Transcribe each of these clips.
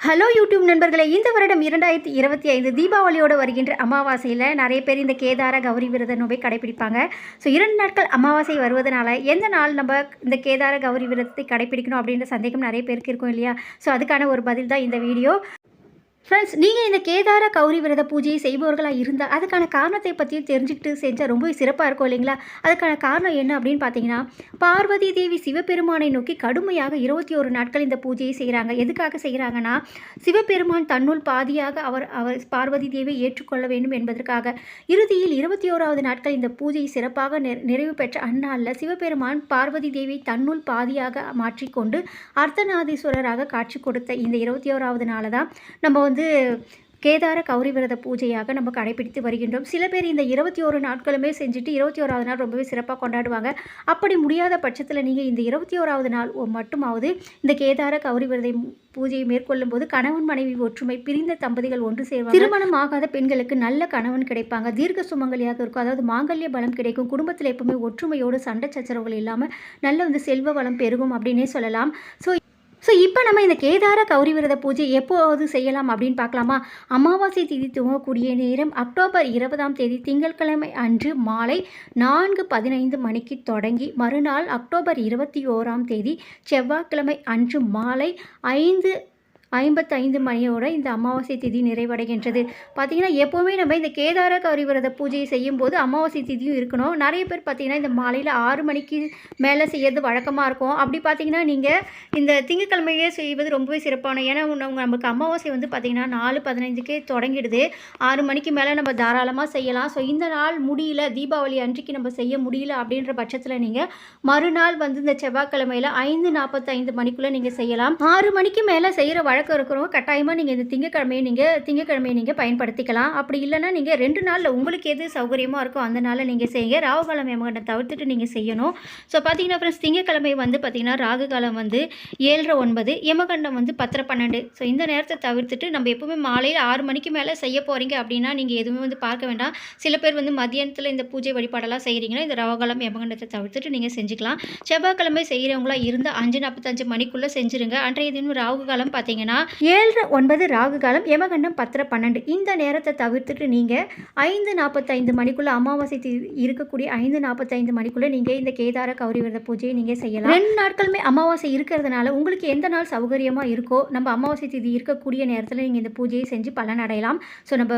Hello YouTube நண்பர்களே. இந்த வருடம் இரண்டாயிரத்தி இருபத்தி ஐந்து தீபாவளியோடு வருகின்ற அமாவாசையில் நிறைய பேர் இந்த கேதார கௌரி விரத நோவை கடைபிடிப்பாங்க. ஸோ இரண்டு நாட்கள் அமாவாசை வருவதனால எந்த நாள் நம்ம இந்த கேதார கௌரி விரதத்தை கடைபிடிக்கணும் அப்படின்ற சந்தேகம் நிறைய பேருக்கு இருக்கும் இல்லையா? ஸோ அதுக்கான ஒரு பதில் தான் இந்த வீடியோ. ஃப்ரெண்ட்ஸ் நீங்கள் இந்த கேதார கௌரி விரத பூஜையை செய்பவர்களாக இருந்தால் அதுக்கான காரணத்தை பற்றியும் தெரிஞ்சுக்கிட்டு செஞ்சால் ரொம்பவே சிறப்பாக இருக்கும் இல்லைங்களா? அதுக்கான காரணம் என்ன அப்படின்னு பார்த்தீங்கன்னா பார்வதி தேவி சிவபெருமானை நோக்கி கடுமையாக இருபத்தி ஒரு நாட்கள் இந்த பூஜையை செய்கிறாங்க எதுக்காக செய்கிறாங்கன்னா சிவபெருமான் தன்னுள் பாதியாக அவர் அவர் பார்வதி தேவியை ஏற்றுக்கொள்ள வேண்டும் என்பதற்காக. இறுதியில் இருபத்தி ஓராவது நாட்கள் இந்த பூஜையை சிறப்பாக நிறைவு பெற்ற அந்நாளில் சிவபெருமான் பார்வதி தேவியை தன்னுள் பாதியாக மாற்றிக்கொண்டு அர்த்தநாதீஸ்வரராக காட்சி கொடுத்த இந்த இருபத்தி ஓராவது நாளை தான் நம்ம வந்து வந்து கேதார கௌரி விரத பூஜையாக நம்ம கடைபிடித்து வருகின்றோம். சில பேர் இந்த இருபத்தி ஒரு நாட்களுமே செஞ்சுட்டு இருபத்தி ஓராவது நாள் ரொம்பவே சிறப்பாக கொண்டாடுவாங்க. அப்படி முடியாத பட்சத்தில் நீங்கள் இந்த இருபத்தி ஓராவது நாள் மட்டுமாவது இந்த கேதார கௌரி விரத பூஜையை மேற்கொள்ளும் போது கணவன் மனைவி ஒற்றுமை பிரிந்த தம்பதிகள் ஒன்று சேர்வாங்க. திருமணம் ஆகாத பெண்களுக்கு நல்ல கணவன் கிடைப்பாங்க. தீர்க்க சுமங்கலியாக இருக்கும். அதாவது மாங்கல்ய பலம் கிடைக்கும். குடும்பத்தில் எப்பவுமே ஒற்றுமையோடு சண்டை சச்சரவுகள் இல்லாமல் நல்ல வந்து செல்வ வளம் பெருகும் அப்படின்னே சொல்லலாம். ஸோ ஸோ இப்போ நம்ம இந்த கேதார கௌரி விரத பூஜை எப்போது செய்யலாம் அப்படின்னு பார்க்கலாமா? அமாவாசை தேதி துவங்கக்கூடிய நேரம் அக்டோபர் இருபதாம் தேதி திங்கட்கிழமை அன்று மாலை நான்கு பதினைந்து மணிக்கு தொடங்கி மறுநாள் அக்டோபர் இருபத்தி ஓராம் தேதி செவ்வாய்க்கிழமை அன்று மாலை ஐந்து ஐம்பத்தைந்து மணியோட இந்த அமாவாசை திதி நிறைவடைகின்றது. பார்த்தீங்கன்னா எப்போவுமே நம்ம இந்த கேதார கௌரி விரத பூஜையை செய்யும்போது அமாவாசை திதியும் இருக்கணும். நிறைய பேர் பார்த்தீங்கன்னா இந்த மாலையில் ஆறு மணிக்கு மேலே செய்யறது வழக்கமாக இருக்கும். அப்படி பார்த்தீங்கன்னா நீங்கள் இந்த திங்கட்கிழமையே செய்வது ரொம்பவே சிறப்பான. ஏன்னா உங்க- நமக்கு அமாவாசை வந்து பார்த்தீங்கன்னா நாலு பதினைஞ்சுக்கே தொடங்கிடுது. ஆறு மணிக்கு மேலே நம்ம தாராளமாக செய்யலாம். ஸோ இந்த நாள் முடியல தீபாவளி அன்றைக்கு நம்ம செய்ய முடியல அப்படின்ற பட்சத்தில் நீங்கள் மறுநாள் வந்து இந்த செவ்வாய்க்கிழமையில் ஐந்து நாற்பத்தைந்து மணிக்குள்ளே நீங்கள் செய்யலாம். ஆறு மணிக்கு மேலே செய்கிற பழக்கம் இருக்கிறவங்க கட்டாயமாக நீங்கள் இந்த திங்கக்கிழமையை நீங்கள் திங்கக்கிழமையை நீங்கள் பயன்படுத்திக்கலாம். அப்படி இல்லைன்னா நீங்கள் ரெண்டு நாளில் உங்களுக்கு எது சௌகரியமாக இருக்கோ அந்த நாளில் நீங்கள் செய்யுங்க. ராகுகாலம் எமகண்டை தவிர்த்துட்டு நீங்கள் செய்யணும். ஸோ பார்த்தீங்கன்னா ஃப்ரெண்ட்ஸ் திங்கக்கிழமை வந்து பார்த்தீங்கன்னா ராகு காலம் வந்து ஏழரை ஒன்பது யமகண்டம் வந்து பத்தரை பன்னெண்டு. ஸோ இந்த நேரத்தை தவிர்த்துட்டு நம்ம எப்பவுமே மாலையில் ஆறு மணிக்கு மேலே செய்ய போகிறீங்க அப்படின்னா நீங்கள் எதுவுமே வந்து பார்க்க வேண்டாம். சில பேர் வந்து மதியானத்தில் இந்த பூஜை வழிபாடெல்லாம் செய்கிறீங்கன்னா இந்த ராகுகாலம் யமகண்டத்தை தவிர்த்துட்டு நீங்கள் செஞ்சுக்கலாம். செவ்வாய்க்கிழமை செய்கிறவங்களா இருந்தால் அஞ்சு நாற்பத்தஞ்சு மணிக்குள்ளே செஞ்சுருங்க. அன்றைய தினம் ராகு காலம் பார்த்தீங்கன்னா ஏழு ஒன்பது ராகு காலம் யமகண்டம் பத்தரை பன்னெண்டு. இந்த நேரத்தை தவிர்த்துட்டு நீங்கள் ஐந்து நாற்பத்தைந்து மணிக்குள்ளே அமாவாசை இருக்கக்கூடிய ஐந்து நாற்பத்தைந்து மணிக்குள்ளே நீங்கள் இந்த கேதார கௌரி விரத பூஜையை நீங்கள் செய்யலாம். ரெண்டு நாட்களுமே அமாவாசை இருக்கிறதுனால உங்களுக்கு எந்த நாள் சௌகரியமாக இருக்கோ நம்ம அமாவாசை திதி இருக்கக்கூடிய நேரத்தில் நீங்கள் இந்த பூஜையை செஞ்சு பலன் அடையலாம். ஸோ நம்ம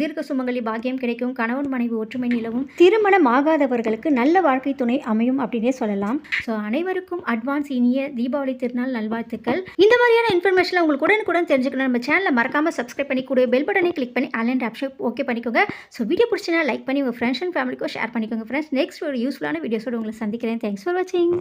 தீர்க்க சுமங்கலி பாக்கியம் கிடைக்கும் கணவன் மனைவி ஒற்றுமை நிலவும் திருமணம் ஆகாதவர்களுக்கு நல்ல வாழ்க்கை துணை அமையும் அப்படின்னே சொல்லலாம். ஸோ அனைவருக்கும் அட்வான்ஸ் இனிய தீபாவளி திருநாள் நல்வாழ்த்துக்கள். இந்த மாதிரியான இன்ஃபர்மேஷன் உங்களுக்கு உடனுக்குடன் தெரிஞ்சுக்கணும். நம்ம சேனலை மறக்காம சப்ஸ்கிரைப் பண்ணி கூட பெல் பட்டனை கிளிக் பண்ணி ஆன்லைன் ஆப்ஷன் ஓகே பண்ணிக்கோங்க. ஸோ வீடியோ பிடிச்சினா லைக் பண்ணி உங்கள் ஃப்ரெண்ட்ஸ் அண்ட் ஃபேமிலிக்கும் ஷேர் பண்ணிக்கோங்க ஃப்ரெண்ட்ஸ் நெக்ஸ்ட் ஒரு யூஸ்ஃபுல்லான வீடியோஸோடு உங்களை சந்திக்கிறேன். தேங்க்ஸ் ஃபார் வாட்சிங்